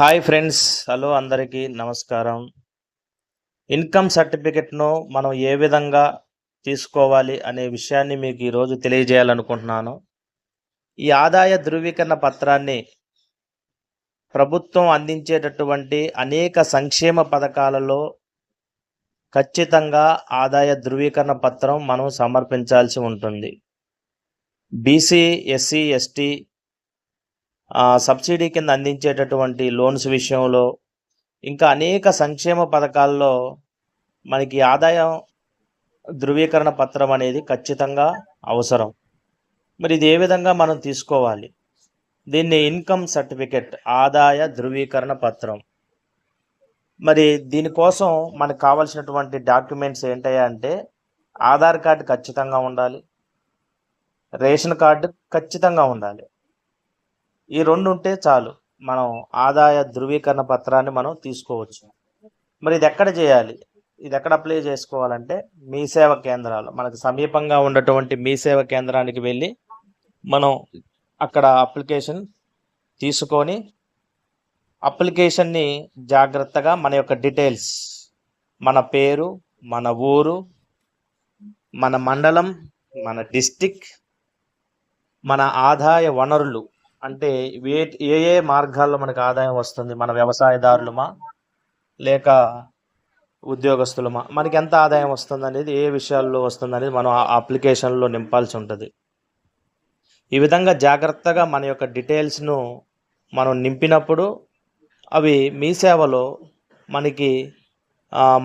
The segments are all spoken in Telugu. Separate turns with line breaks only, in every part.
హాయ్ ఫ్రెండ్స్ హలో అందరికీ నమస్కారం. ఇన్కమ్ సర్టిఫికెట్ను మనం ఏ విధంగా తీసుకోవాలి అనే విషయాన్ని మీకు ఈరోజు తెలియజేయాలనుకుంటున్నాను. ఈ ఆదాయ ధృవీకరణ పత్రాన్ని ప్రభుత్వం అందించేటటువంటి అనేక సంక్షేమ పథకాలలో ఖచ్చితంగా ఆదాయ ధృవీకరణ పత్రం మనం సమర్పించాల్సి ఉంటుంది. బీసీ ఎస్సీ ఎస్టీ సబ్సిడీ కింద అందించేటటువంటి లోన్స్ విషయంలో ఇంకా అనేక సంక్షేమ పథకాల్లో మనకి ఆదాయం ధృవీకరణ పత్రం అనేది ఖచ్చితంగా అవసరం. మరి ఇది ఏ విధంగా మనం తీసుకోవాలి? దీన్ని ఇన్కమ్ సర్టిఫికెట్ ఆదాయ ధృవీకరణ పత్రం. మరి దీనికోసం మనకు కావాల్సినటువంటి డాక్యుమెంట్స్ ఏంటయ్యా అంటే ఆధార్ కార్డు ఖచ్చితంగా ఉండాలి రేషన్ కార్డు ఖచ్చితంగా ఉండాలి. ఈ రెండు ఉంటే చాలు. మనం ఆదాయ ధృవీకరణ పత్రాన్ని మనం తీసుకోవచ్చు. మరి ఇది ఎక్కడ చేయాలి? ఇది ఎక్కడ అప్లై చేసుకోవాలంటే మీ సేవ కేంద్రాలు. మనకు సమీపంగా ఉన్నటువంటి మీ సేవ కేంద్రానికి వెళ్ళి మనం అక్కడ అప్లికేషన్ తీసుకొని అప్లికేషన్ని జాగ్రత్తగా మన యొక్క డీటెయిల్స్ మన పేరు మన ఊరు మన మండలం మన డిస్టిక్ మన ఆదాయ వనరులు అంటే ఏ ఏ మార్గాల్లో మనకు ఆదాయం వస్తుంది? మన వ్యవసాయదారులమా? లేక ఉద్యోగస్తులమా? మనకి ఎంత ఆదాయం వస్తుంది అనేది ఏ విషయాల్లో వస్తుంది అనేది మనం ఆ అప్లికేషన్లో నింపాల్సి ఉంటుంది. ఈ విధంగా జాగ్రత్తగా మన యొక్క డీటెయిల్స్ను మనం నింపినప్పుడు అవి మీ సేవలో మనకి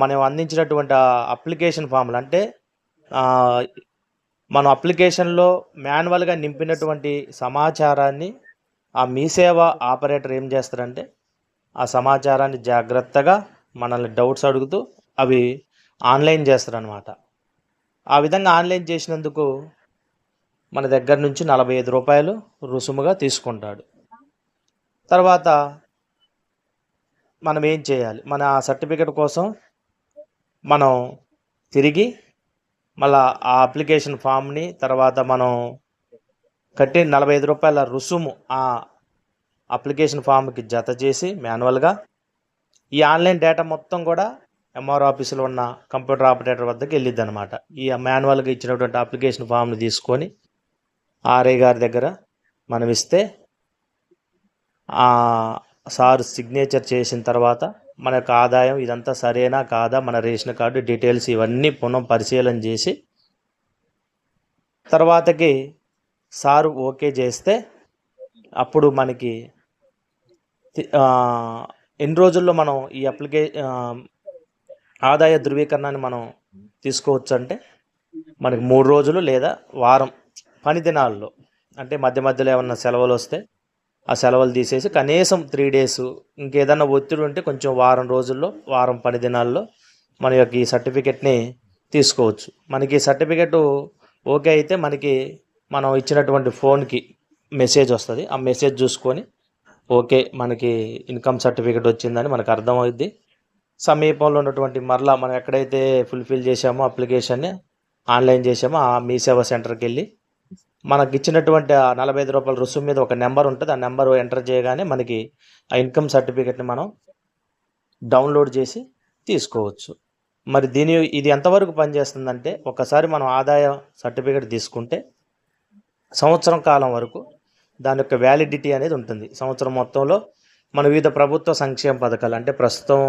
మనం అందించినటువంటి అప్లికేషన్ ఫామ్లు అంటే మన మనం అప్లికేషన్లో మాన్యువల్గా నింపినటువంటి సమాచారాన్ని ఆ మీ సేవ ఆపరేటర్ ఏం చేస్తారంటే ఆ సమాచారాన్ని జాగ్రత్తగా మనల్ని డౌట్స్ అడుగుతూ అవి ఆన్లైన్ చేస్తారనమాట ఆ విధంగా ఆన్లైన్ చేసినందుకు మన దగ్గర నుంచి నలభై ఐదు రూపాయలు రుసుముగా తీసుకుంటాడు. తర్వాత మనం ఏం చేయాలి? మన ఆ సర్టిఫికెట్ కోసం మనం తిరిగి మళ్ళా ఆ అప్లికేషన్ ఫామ్ని తర్వాత మనం కట్టి నలభై ఐదు రూపాయల రుసుము ఆ అప్లికేషన్ ఫామ్కి జత చేసి మాన్యువల్గా ఈ ఆన్లైన్ డేటా మొత్తం కూడా ఎంఆర్ ఆఫీసులో ఉన్న కంప్యూటర్ ఆపరేటర్ వద్దకు వెళ్ళిద్ది అనమాట ఈ మాన్యువల్గా ఇచ్చినటువంటి అప్లికేషన్ ఫామ్ని తీసుకొని ఆర్ఐ గారి దగ్గర మనం ఇస్తే ఆ సార్ సిగ్నేచర్ చేసిన తర్వాత మన యొక్క ఆదాయం ఇదంతా సరేనా కాదా మన రేషన్ కార్డు డీటెయిల్స్ ఇవన్నీ పునః పరిశీలన చేసి తర్వాతకి సారు ఓకే చేస్తే అప్పుడు మనకి ఎన్ని రోజుల్లో మనం ఈ అప్లికే ఆదాయ ధృవీకరణని మనం తీసుకోవచ్చు అంటే మనకి మూడు రోజులు లేదా వారం పని దినాల్లో. అంటే మధ్య మధ్యలో ఏమన్నా సెలవులు వస్తే ఆ సెలవులు తీసేసి కనీసం త్రీ డేస్ ఇంకేదన్నా ఒత్తిడి ఉంటే కొంచెం వారం రోజుల్లో వారం పని దినాల్లో మన యొక్క ఈ సర్టిఫికెట్ని తీసుకోవచ్చు. మనకి సర్టిఫికెట్ ఓకే అయితే మనకి మనం ఇచ్చినటువంటి ఫోన్కి మెసేజ్ వస్తుంది. ఆ మెసేజ్ చూసుకొని ఓకే మనకి ఇన్కమ్ సర్టిఫికేట్ వచ్చిందని మనకు అర్థమవుద్ది. సమీపంలో ఉన్నటువంటి మరలా మనం ఎక్కడైతే ఫుల్ఫిల్ చేసామో అప్లికేషన్ని ఆన్లైన్ చేసామో ఆ మీ సేవ సెంటర్కి వెళ్ళి మనకి ఇచ్చినటువంటి ఆ నలభై ఐదు రూపాయల రుసుము మీద ఒక నెంబర్ ఉంటుంది. ఆ నెంబర్ ఎంటర్ చేయగానే మనకి ఆ ఇన్కమ్ సర్టిఫికెట్ని మనం డౌన్లోడ్ చేసి తీసుకోవచ్చు. మరి దీని ఇది ఎంతవరకు పనిచేస్తుందంటే ఒకసారి మనం ఆదాయ సర్టిఫికేట్ తీసుకుంటే సంవత్సరం కాలం వరకు దాని యొక్క వ్యాలిడిటీ అనేది ఉంటుంది. సంవత్సరం మొత్తంలో మన వివిధ ప్రభుత్వ సంక్షేమ పథకాలు అంటే ప్రస్తుతం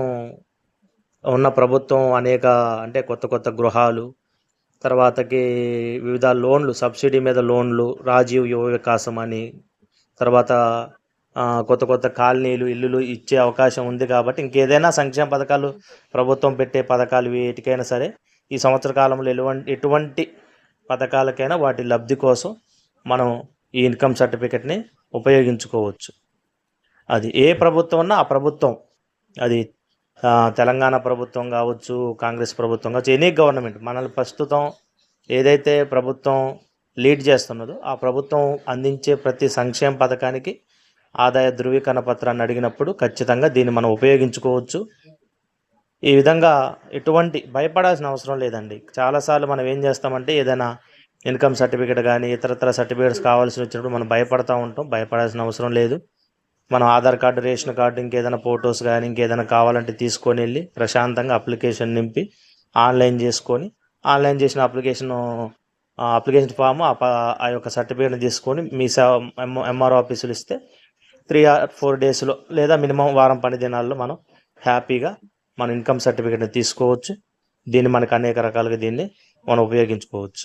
ఉన్న ప్రభుత్వం అనేక అంటే కొత్త కొత్త గృహాలు తర్వాతకి వివిధ లోన్లు సబ్సిడీ మీద లోన్లు రాజీవ్ యువ వికాసం అని తర్వాత కొత్త కొత్త కాలనీలు ఇల్లులు ఇచ్చే అవకాశం ఉంది కాబట్టి ఇంకేదైనా సంక్షేమ పథకాలు ప్రభుత్వం పెట్టే పథకాలు వీటికైనా సరే ఈ సంవత్సర కాలంలో ఎటువంటి ఎటువంటి పథకాలకైనా వాటి లబ్ధి కోసం మనం ఈ ఇన్కమ్ సర్టిఫికెట్ని ఉపయోగించుకోవచ్చు. అది ఏ ప్రభుత్వం ఉన్నా ఆ ప్రభుత్వం అది తెలంగాణ ప్రభుత్వం కావచ్చు కాంగ్రెస్ ప్రభుత్వం కావచ్చు ఎనీ గవర్నమెంట్ మనల్ని ప్రస్తుతం ఏదైతే ప్రభుత్వం లీడ్ చేస్తున్నదో ఆ ప్రభుత్వం అందించే ప్రతి సంక్షేమ పథకానికి ఆదాయ ధృవీకరణ పత్రాన్ని అడిగినప్పుడు ఖచ్చితంగా దీన్ని మనం ఉపయోగించుకోవచ్చు. ఈ విధంగా ఎటువంటి భయపడాల్సిన అవసరం లేదండి. చాలాసార్లు మనం ఏం చేస్తామంటే ఏదైనా ఇన్కమ్ సర్టిఫికేట్ కానీ ఇతరతర సర్టిఫికేట్స్ కావాల్సి వచ్చినప్పుడు మనం భయపడతా ఉంటాం. భయపడాల్సిన అవసరం లేదు. మనం ఆధార్ కార్డు రేషన్ కార్డు ఇంకేదైనా ఫొటోస్ కానీ ఇంకేదైనా కావాలంటే తీసుకొని వెళ్ళి ప్రశాంతంగా అప్లికేషన్ నింపి ఆన్లైన్ చేసుకొని ఆన్లైన్ చేసిన అప్లికేషన్ అప్లికేషన్ ఫామ్ ఆ ఆ యొక్క సర్టిఫికేట్ తీసుకొని మీ సేవ ఎంఆర్ఓ ఆఫీసులు ఇస్తే త్రీ ఆర్ ఫోర్ డేస్లో లేదా మినిమం వారం పని దినాల్లో మనం హ్యాపీగా మన ఇన్కమ్ సర్టిఫికేట్ని తీసుకోవచ్చు. దీన్ని మనకు అనేక రకాలుగా దీన్ని మనం ఉపయోగించుకోవచ్చు.